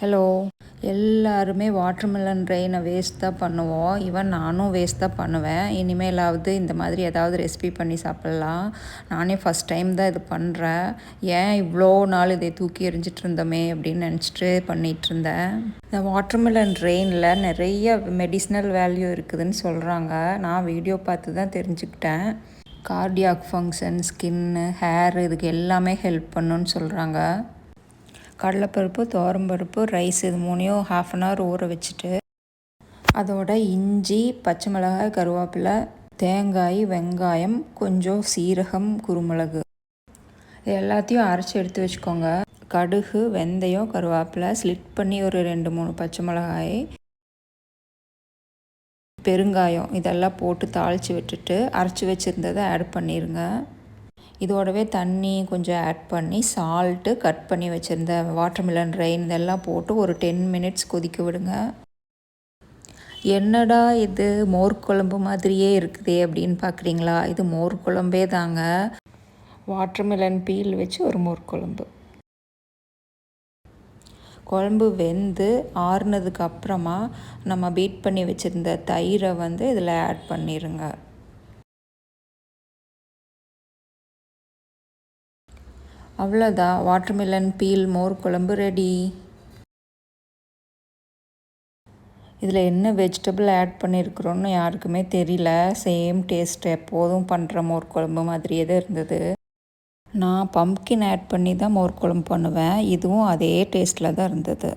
Hello எல்லாருமே watermelon ரெயினை waste தான் பண்ணுவோம். ஈவன் நானும் வேஸ்ட் தான் பண்ணுவேன். இனிமேலாவது இந்த மாதிரி ஏதாவது ரெசிபி பண்ணி சாப்பிட்லாம். நானே ஃபஸ்ட் டைம் தான் இது பண்ணுறேன் ஏன் இவ்வளோ நாள் இதை தூக்கி எறிஞ்சிட்டு இருந்தோமே அப்படின்னு நினச்சிட்டு பண்ணிகிட்டு இருந்தேன். இந்த வாட்டர்மெலன் ரெயினில் நிறைய மெடிசினல் வேல்யூ இருக்குதுன்னு சொல்கிறாங்க நான் வீடியோ பார்த்து தான் தெரிஞ்சுக்கிட்டேன். கார்டியாக் ஃபங்க்ஷன் ஸ்கின்னு ஹேர் இதுக்கு எல்லாமே ஹெல்ப் பண்ணுன்னு சொல்கிறாங்க கடலைப்பருப்பு துவரம்பருப்பு ரைஸ் இது மூணையும் ஹாஃப் அன் ஹவர் ஊற வச்சுட்டு அதோட இஞ்சி பச்சை மிளகாய் கருவேப்பிலை தேங்காய் வெங்காயம் கொஞ்சம் சீரகம் குருமிளகு. இது எல்லாத்தையும் அரைச்சி எடுத்து வச்சுக்கோங்க. கடுகு வெந்தயம் கருவேப்பிலை ஸ்லிட் பண்ணி ஒரு ரெண்டு மூணு பச்சை மிளகாய் பெருங்காயம் இதெல்லாம் போட்டு தாளித்து விட்டுட்டு அரைச்சி வச்சுருந்ததை ஆட் பண்ணிடுங்க இதோடவே தண்ணி கொஞ்சம் ஆட் பண்ணி சால்ட்டு கட் பண்ணி வச்சுருந்த வாட்டர்மெலன் ரெயின் இதெல்லாம் போட்டு ஒரு டென் மினிட்ஸ் கொதிக்க விடுங்க. என்னடா இது? மோர் குழம்பு மாதிரியே இருக்குதே அப்படின்னு பார்க்குறீங்களா இது மோர் குழம்பே தாங்க. வாட்டர்மெலன் பீல் வச்சு ஒரு மோர் குழம்பு. குழம்பு வெந்து ஆறுனதுக்கு அப்புறமா நம்ம பீட் பண்ணி வச்சுருந்த தயிரை வந்து இதில் ஆட் பண்ணிடுங்க அவ்வளோதான் வாட்டர்மெலன் பீல் மோர் குழம்பு ரெடி இதில் என்ன வெஜிடபிள் ஆட் பண்ணியிருக்கிறோன்னு யாருக்குமே தெரியல. சேம் டேஸ்ட் எப்போதும் பண்ணுற மோர் குழம்பு மாதிரியே தான் இருந்தது. நான் பம்கின் ஆட் பண்ணி தான் மோர் குழம்பு பண்ணுவேன். இதுவும் அதே டேஸ்ட்டில் தான் இருந்தது.